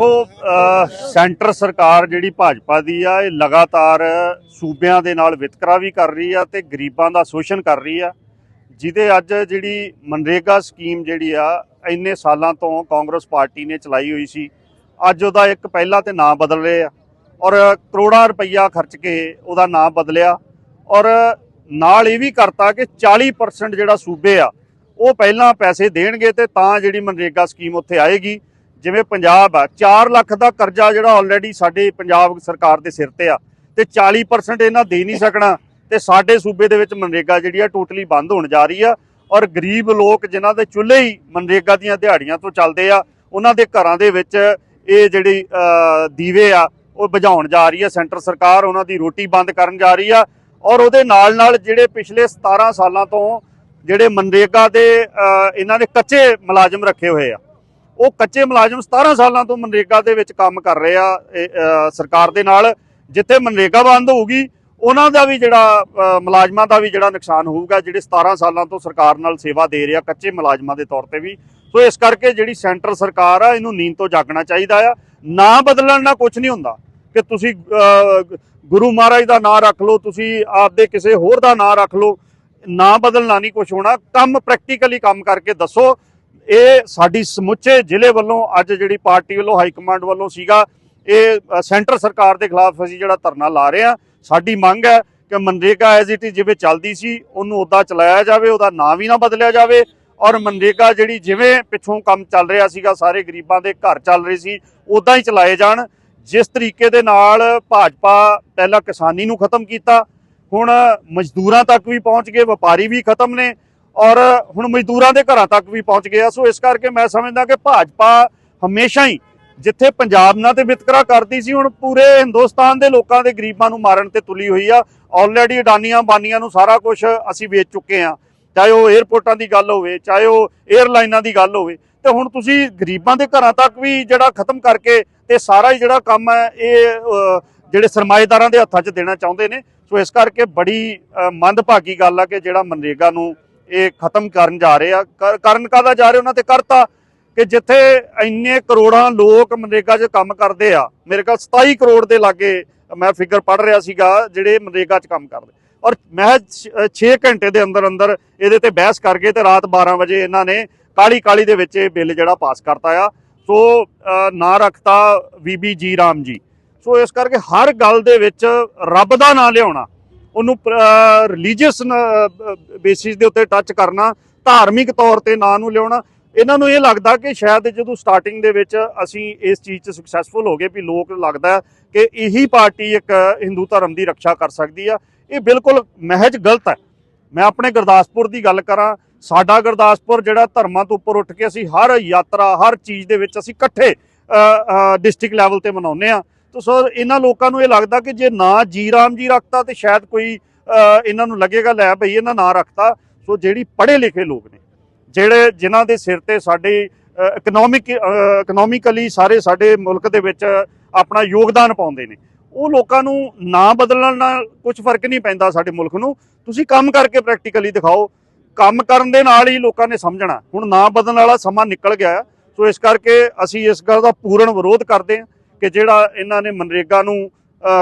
ਦੇਖੋ ਸੈਂਟਰ ਸਰਕਾਰ ਜਿਹੜੀ ਭਾਜਪਾ ਦੀ ਆ, ਇਹ ਲਗਾਤਾਰ ਸੂਬਿਆਂ ਦੇ ਨਾਲ ਵਿਤਕਰਾ ਵੀ ਕਰ ਰਹੀ ਆ ਤੇ ਗਰੀਬਾਂ ਦਾ ਸ਼ੋਸ਼ਣ ਕਰ ਰਹੀ ਆ। ਜਿਹਦੇ ਅੱਜ ਜਿਹੜੀ ਮਨਰੇਗਾ ਸਕੀਮ ਜਿਹੜੀ ਆ, ਇੰਨੇ ਸਾਲਾਂ ਤੋਂ ਕਾਂਗਰਸ ਪਾਰਟੀ ਨੇ ਚਲਾਈ ਹੋਈ ਸੀ, ਅੱਜ ਉਹਦਾ ਇੱਕ ਪਹਿਲਾ ਤੇ ਨਾਂ ਬਦਲ ਰਹੇ ਆ। ਔਰ ਕਰੋੜਾਂ ਰੁਪਈਆ ਖਰਚ ਕੇ ਉਹਦਾ ਨਾਂ ਬਦਲਿਆ। ਔਰ ਨਾਲ ਇਹ ਵੀ ਕਰਤਾ ਕਿ 40% ਜਿਹੜਾ ਸੂਬੇ ਆ, ਉਹ ਪਹਿਲਾਂ ਪੈਸੇ ਦੇਣਗੇ ਤੇ ਤਾਂ ਜਿਹੜੀ ਮਨਰੇਗਾ ਸਕੀਮ ਉੱਥੇ ਆਏਗੀ। ਜਿਵੇਂ ਪੰਜਾਬ ਆ 4 ਲੱਖ ਦਾ ਕਰਜ਼ਾ ਜਿਹੜਾ ਆਲਰੇਡੀ ਸਾਡੇ ਪੰਜਾਬ ਸਰਕਾਰ ਦੇ ਸਿਰ ਤੇ ਆ ਤੇ 40% ਇਹਨਾਂ ਦੇ ਨਹੀਂ ਸਕਣਾ ਤੇ ਸਾਡੇ ਸੂਬੇ ਦੇ ਵਿੱਚ ਮਨਰੇਗਾ ਜਿਹੜੀ ਆ ਟੋਟਲੀ ਬੰਦ ਹੋਣ ਜਾ ਰਹੀ ਆ ਔਰ ਗਰੀਬ ਲੋਕ ਜਿਨ੍ਹਾਂ ਦੇ ਚੁੱਲ੍ਹੇ ਹੀ ਮਨਰੇਗਾ ਦੀਆਂ ਦਿਹਾੜੀਆਂ ਤੋਂ ਚੱਲਦੇ ਆ, ਉਹਨਾਂ ਦੇ ਘਰਾਂ ਦੇ ਵਿੱਚ ਇਹ ਜਿਹੜੀ ਦੀਵੇ ਆ, ਉਹ ਬੁਝਾਉਣ ਜਾ ਰਹੀ ਆ, ਸੈਂਟਰ ਸਰਕਾਰ ਉਹਨਾਂ ਦੀ ਰੋਟੀ ਬੰਦ ਕਰਨ ਜਾ ਰਹੀ ਆ ਔਰ ਉਹਦੇ ਨਾਲ ਨਾਲ ਜਿਹੜੇ ਪਿਛਲੇ 17 ਸਾਲਾਂ ਤੋਂ ਜਿਹੜੇ ਮਨਰੇਗਾ ਦੇ ਇਹਨਾਂ ਦੇ ਕੱਚੇ ਮੁਲਾਜ਼ਮ ਰੱਖੇ ਹੋਏ ਆ ਉਹ ਕੱਚੇ ਮੁਲਾਜ਼ਮ 17 ਸਾਲਾਂ ਤੋਂ ਮਨਰੇਗਾ ਦੇ ਵਿੱਚ ਕੰਮ ਕਰ ਰਹੇ ਆ ਸਰਕਾਰ ਦੇ ਨਾਲ, ਜਿੱਥੇ ਮਨਰੇਗਾ ਬੰਦ ਹੋਊਗੀ, ਉਹਨਾਂ ਦਾ ਵੀ ਜਿਹੜਾ ਮੁਲਾਜ਼ਮਾਂ ਦਾ ਵੀ ਜਿਹੜਾ ਨੁਕਸਾਨ ਹੋਊਗਾ, ਜਿਹੜੇ 17 ਸਾਲਾਂ ਤੋਂ ਸਰਕਾਰ ਨਾਲ ਸੇਵਾ ਦੇ ਰਿਹਾ ਕੱਚੇ ਮੁਲਾਜ਼ਮਾਂ ਦੇ ਤੌਰ ਤੇ ਵੀ। ਸੋ ਇਸ ਕਰਕੇ ਜਿਹੜੀ ਸੈਂਟਰ ਸਰਕਾਰ ਆ, ਇਹਨੂੰ ਨੀਂਦ ਤੋਂ ਜਾਗਣਾ ਚਾਹੀਦਾ ਆ। ਨਾ ਬਦਲਣ ਨਾਲ ਕੁਝ ਨਹੀਂ ਹੁੰਦਾ। ਕਿ ਤੁਸੀਂ ਗੁਰੂ ਮਹਾਰਾਜ ਦਾ ਨਾਮ ਰੱਖ ਲਓ, ਤੁਸੀਂ ਆਪਦੇ ਕਿਸੇ ਹੋਰ ਦਾ ਨਾਮ ਰੱਖ ਲਓ। ਨਾ ਬਦਲਣਾ ਨਹੀਂ ਕੁਝ ਹੋਣਾ। ਕੰਮ ਪ੍ਰੈਕਟੀਕਲੀ ਕੰਮ ਕਰਕੇ ਦੱਸੋ। ਇਹ ਸਾਡੀ ਸਮੁੱਚੇ ਜ਼ਿਲ੍ਹੇ ਵੱਲੋਂ ਅੱਜ ਜਿਹੜੀ ਪਾਰਟੀ ਵੱਲੋਂ, ਹਾਈ ਕਮਾਂਡ ਵੱਲੋਂ ਸੀਗਾ, ਇਹ ਸੈਂਟਰ ਸਰਕਾਰ ਦੇ ਖਿਲਾਫ ਅਸੀਂ ਜਿਹੜਾ ਧਰਨਾ ਲਾ ਰਹੇ ਹਾਂ। ਸਾਡੀ ਮੰਗ ਹੈ ਕਿ ਮਨਰੇਗਾ ਐਜ਼ ਇਟ ਇਜ਼ ਜਿਵੇਂ ਚੱਲਦੀ ਸੀ, ਉਹਨੂੰ ਉਦਾਂ ਚਲਾਇਆ ਜਾਵੇ, ਉਹਦਾ ਨਾਂ ਵੀ ਨਾ ਬਦਲਿਆ ਜਾਵੇ ਔਰ ਮਨਰੇਗਾ ਜਿਹੜੀ ਜਿਵੇਂ ਪਿੱਛੋਂ ਕੰਮ ਚੱਲ ਰਿਹਾ ਸੀਗਾ, ਸਾਰੇ ਗਰੀਬਾਂ ਦੇ ਘਰ ਚੱਲ ਰਹੇ ਸੀ ਉਦਾਂ ਹੀ ਚਲਾਏ ਜਾਣ। ਜਿਸ ਤਰੀਕੇ ਦੇ ਨਾਲ ਭਾਜਪਾ ਪਹਿਲਾਂ ਕਿਸਾਨੀ ਨੂੰ ਖਤਮ ਕੀਤਾ, ਹੁਣ ਮਜ਼ਦੂਰਾਂ ਤੱਕ ਵੀ ਪਹੁੰਚ ਗਏ, ਵਪਾਰੀ ਵੀ ਖਤਮ ਨੇ। ਔਰ ਹੁਣ ਮਜ਼ਦੂਰਾਂ ਦੇ ਘਰਾਂ ਤੱਕ ਵੀ ਪਹੁੰਚ ਗਿਆ। ਸੋ ਇਸ ਕਰਕੇ ਮੈਂ ਸਮਝਦਾ ਕਿ ਭਾਜਪਾ ਹਮੇਸ਼ਾ ਹੀ ਜਿੱਥੇ ਪੰਜਾਬ ਨਾਲ ਤੇ ਵਿਤਕਰਾ ਕਰਦੀ ਸੀ, ਹੁਣ ਪੂਰੇ ਹਿੰਦੁਸਤਾਨ ਦੇ ਲੋਕਾਂ ਦੇ ਗਰੀਬਾਂ ਨੂੰ ਮਾਰਨ ਤੇ ਤੁਲੀ ਹੋਈ ਆ। ਆਲਰੇਡੀ ਅਡਾਨੀਆਂ ਬਾਨੀਆਂ ਨੂੰ ਸਾਰਾ ਕੁਝ ਅਸੀਂ ਵੇਚ ਚੁੱਕੇ ਆ। ਚਾਹੇ ਉਹ 에ਅਰਪੋਰਟਾਂ ਦੀ ਗੱਲ ਹੋਵੇ, ਚਾਹੇ ਉਹ 에ਅਰਲਾਈਨਾਂ ਦੀ ਗੱਲ ਹੋਵੇ। ਤੇ ਹੁਣ ਤੁਸੀਂ ਗਰੀਬਾਂ ਦੇ ਘਰਾਂ ਤੱਕ ਵੀ ਜਿਹੜਾ ਖਤਮ ਕਰਕੇ ਤੇ ਸਾਰਾ ਹੀ ਜਿਹੜਾ ਕੰਮ ਹੈ, ਇਹ ਜਿਹੜੇ ਸਰਮਾਏਦਾਰਾਂ ਦੇ ਹੱਥਾਂ 'ਚ ਦੇਣਾ ਚਾਹੁੰਦੇ ਨੇ। ਸੋ ਇਸ ਕਰਕੇ ਬੜੀ ਮੰਦਭਾਗੀ ਗੱਲ ਆ ਕਿ ਜਿਹੜਾ ਮਨਰੇਗਾ ਨੂੰ ਇਹ ਖਤਮ ਕਰਨ ਜਾ ਰਹੇ ਆ। ਕਰ- ਕਰਨ ਕਾਹਦਾ ਜਾ ਰਹੇ? ਉਹਨਾਂ ਤੇ ਕਰਤਾ ਕਿ ਜਿੱਥੇ ਇੰਨੇ ਕਰੋੜਾਂ ਲੋਕ ਮਨਰੇਗਾ 'ਚ ਕੰਮ ਕਰਦੇ ਆ ਮੇਰੇ ਕੋਲ 27 ਕਰੋੜ ਦੇ ਲਾਗੇ ਮੈਂ ਫਿਗਰ ਪੜ ਰਿਹਾ ਸੀਗਾ ਜਿਹੜੇ ਮਨਰੇਗਾ 'ਚ ਕੰਮ ਕਰਦੇ। ਔਰ ਮੈਂ 6 ਘੰਟੇ ਦੇ ਅੰਦਰ ਅੰਦਰ ਇਹਦੇ ਤੇ ਬਹਿਸ ਕਰਕੇ ਤੇ ਰਾਤ 12 ਵਜੇ ਇਹਨਾਂ ਨੇ ਕਾਲੀ ਕਾਲੀ ਦੇ ਵਿੱਚ ਇਹ ਬਿੱਲ ਜਿਹੜਾ ਪਾਸ ਕਰਤਾ ਆ। ਸੋ ਅ, ਨਾਂ ਰੱਖਤਾ ਬੀਬੀ ਜੀ ਰਾਮ ਜੀ। ਸੋ ਇਸ ਕਰਕੇ ਹਰ ਗੱਲ ਦੇ ਵਿੱਚ ਰੱਬ ਦਾ ਨਾਂ ਲਿਆਉਣਾ। ਉਹਨੂੰ ਰਿਲੀਜੀਅਸ ਬੇਸਿਸ ਦੇ ਉੱਤੇ ਟੱਚ ਕਰਨਾ, ਧਾਰਮਿਕ ਤੌਰ ਤੇ ਨਾਂ ਨੂੰ ਲਿਆਉਣਾ, ਇਹਨਾਂ ਨੂੰ ਇਹ ਲੱਗਦਾ ਕਿ ਸ਼ਾਇਦ ਜਦੋਂ ਸਟਾਰਟਿੰਗ ਦੇ ਵਿੱਚ ਅਸੀਂ ਇਸ ਚੀਜ਼ 'ਚ ਸਕਸੈਸਫੁਲ ਹੋ ਗਏ ਵੀ ਲੋਕ ਲੱਗਦਾ ਕਿ ਇਹੀ ਪਾਰਟੀ ਇੱਕ ਹਿੰਦੂ ਧਰਮ ਦੀ ਰੱਖਿਆ ਕਰ ਸਕਦੀ ਆ, ਇਹ ਬਿਲਕੁਲ ਮਹਿਜ ਗਲਤ ਹੈ। ਮੈਂ ਆਪਣੇ ਗੁਰਦਾਸਪੁਰ ਦੀ ਗੱਲ ਕਰਾਂ, ਸਾਡਾ ਗੁਰਦਾਸਪੁਰ ਜਿਹੜਾ ਧਰਮਾਂ ਤੋਂ ਉੱਪਰ ਉੱਠ ਕੇ ਅਸੀਂ ਹਰ ਯਾਤਰਾ, ਹਰ ਚੀਜ਼ ਦੇ ਵਿੱਚ ਅਸੀਂ ਇਕੱਠੇ ਡਿਸਟ੍ਰਿਕਟ ਲੈਵਲ ਤੇ ਮਨਾਉਂਦੇ ਆ। ਤਾਂ ਸੋ ਇਹਨਾਂ ਲੋਕਾਂ ਨੂੰ ਇਹ ਲੱਗਦਾ ਕਿ ਜੇ ਨਾ ਜੀ ਰਾਮ ਜੀ ਰੱਖਤਾ ਤੇ ਸ਼ਾਇਦ ਕੋਈ ਇਹਨਾਂ ਨੂੰ ਲੱਗੇਗਾ, ਲੈ ਭਈ ਇਹਨਾਂ ਨਾ ਰੱਖਤਾ। ਸੋ ਜਿਹੜੀ ਪੜ੍ਹੇ ਲਿਖੇ ਲੋਕ ਨੇ, ਜਿਹੜੇ, ਜਿਨ੍ਹਾਂ ਦੇ ਸਿਰ ਤੇ ਸਾਡੇ ਇਕਨੋਮਿਕ ਇਕਨੋਮਿਕਲੀ ਸਾਰੇ ਸਾਡੇ ਮੁਲਕ ਦੇ ਵਿੱਚ ਆਪਣਾ ਯੋਗਦਾਨ ਪਾਉਂਦੇ ਨੇ, ਉਹ ਲੋਕਾਂ ਨੂੰ ਨਾ ਬਦਲਣ ਨਾਲ ਕੁਝ ਫ਼ਰਕ ਨਹੀਂ ਪੈਂਦਾ ਸਾਡੇ ਮੁਲਕ ਨੂੰ। ਤੁਸੀਂ ਕੰਮ ਕਰਕੇ ਪ੍ਰੈਕਟੀਕਲੀ ਦਿਖਾਓ। ਕੰਮ ਕਰਨ ਦੇ ਨਾਲ ਹੀ ਲੋਕਾਂ ਨੇ ਸਮਝਣਾ। ਹੁਣ ਨਾ ਬਦਲਣ ਵਾਲਾ ਸਮਾਂ ਨਿਕਲ ਗਿਆ ਸੋ ਇਸ ਕਰਕੇ ਅਸੀਂ ਇਸ ਗੱਲ ਦਾ ਪੂਰਨ ਵਿਰੋਧ ਕਰਦੇ ਹਾਂ। ਕਿ ਜਿਹੜਾ ਇਹਨਾਂ ਨੇ ਮਨਰੇਗਾ ਨੂੰ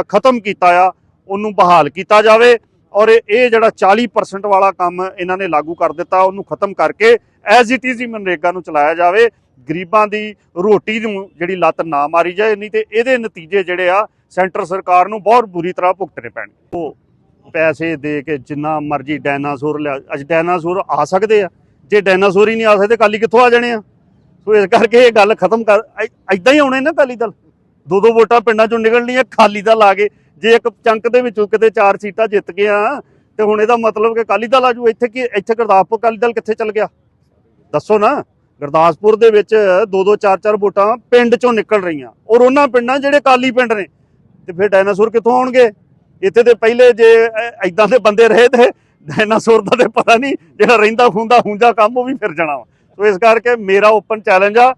ਖਤਮ ਕੀਤਾ ਆ, ਉਹਨੂੰ ਬਹਾਲ ਕੀਤਾ ਜਾਵੇ ਔਰ ਇਹ ਇਹ ਜਿਹੜਾ 40% ਵਾਲਾ ਕੰਮ ਇਹਨਾਂ ਨੇ ਲਾਗੂ ਕਰ ਦਿੱਤਾ, ਉਹਨੂੰ ਖਤਮ ਕਰਕੇ ਐਜ਼ ਇਟ ਇਜ਼ ਹੀ ਮਨਰੇਗਾ ਨੂੰ ਚਲਾਇਆ ਜਾਵੇ। ਗਰੀਬਾਂ ਦੀ ਰੋਟੀ ਨੂੰ ਜਿਹੜੀ ਲੱਤ ਨਾ ਮਾਰੀ ਜਾਏ, ਨਹੀਂ ਤੇ ਇਹਦੇ ਨਤੀਜੇ ਜਿਹੜੇ ਆ, ਸੈਂਟਰ ਸਰਕਾਰ ਨੂੰ ਬਹੁਤ ਬੁਰੀ ਤਰ੍ਹਾਂ ਭੁਗਤਣੇ ਪੈਣਗੇ। ਉਹ ਪੈਸੇ ਦੇ ਕੇ ਜਿੰਨਾ ਮਰਜ਼ੀ ਡਾਇਨਾਸੌਰ ਲਿਆ, ਅੱਜ ਡਾਇਨਾਸੌਰ ਆ ਸਕਦੇ ਆ। ਜੇ ਡਾਇਨਾਸੌਰ ਹੀ ਨਹੀਂ ਆ ਸਕਦੇ ਕਾਲੀ ਕਿੱਥੋਂ ਆ ਜਾਣੇ ਆ? ਸੋ ਇਸ ਕਰਕੇ ਇਹ ਗੱਲ ਖਤਮ ਕਰ ਐਦਾਂ ਹੀ ਆਉਣੇ ਨਾ ਕਾਲੀ ਦਲ? ਦੋ ਦੋ ਵੋਟਾਂ ਪਿੰਡਾਂ ਚੋਂ ਨਿਕਲਣੀਆਂ ਖਾਲੀ ਦਲ ਆ ਗਏ। ਜੇ ਇੱਕ ਚੰਕ ਦੇ ਵਿੱਚੋਂ ਕਿਤੇ ਚਾਰ ਸੀਟਾਂ ਜਿੱਤ ਗਏ ਆ, ਤੇ ਹੁਣ ਇਹਦਾ ਮਤਲਬ ਕਿ ਅਕਾਲੀ ਦਲ ਆਜੂ ਇੱਥੇ ਕੀ, ਇੱਥੇ ਗੁਰਦਾਸਪੁਰ ਅਕਾਲੀ ਦਲ ਕਿੱਥੇ ਚੱਲ ਗਿਆ? ਦੱਸੋ ਨਾ, ਗੁਰਦਾਸਪੁਰ ਦੇ ਵਿੱਚ ਦੋ ਦੋ ਚਾਰ ਚਾਰ ਵੋਟਾਂ ਪਿੰਡ ਚੋਂ ਨਿਕਲ ਰਹੀਆਂ। ਔਰ ਉਹਨਾਂ ਪਿੰਡਾਂ ਜਿਹੜੇ ਕਾਲੀ ਪਿੰਡ ਨੇ, ਤੇ ਫਿਰ ਡਾਇਨਾਸੌਰ ਕਿੱਥੋਂ ਆਉਣਗੇ? ਇੱਥੇ ਤੇ ਪਹਿਲੇ ਜੇ ਐਦਾਂ ਦੇ ਬੰਦੇ ਰਹੇ ਤੇ ਡਾਇਨਾਸੌਰ ਦਾ ਤੇ ਪਤਾ ਨਹੀਂ ਜਿਹੜਾ ਰਹਿੰਦਾ ਖੁੰਦਾ ਹੁੰਜਾ ਕੰਮ, ਉਹ ਵੀ ਫਿਰ ਜਾਣਾ ਵਾ। ਸੋ ਇਸ ਕਰਕੇ ਮੇਰਾ ਓਪਨ ਚੈਲੰਜ ਆ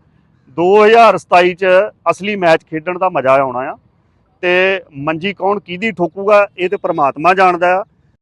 2027 ਚ ਅਸਲੀ ਮੈਚ ਖੇਡਣ ਦਾ ਮਜ਼ਾ ਆਉਣਾ ਆ। ਤੇ ਮੰਜੀ ਕੌਣ ਕਿਹਦੀ ਠੋਕੂਗਾ, ਇਹ ਤੇ ਪ੍ਰਮਾਤਮਾ ਜਾਣਦਾ ਆ।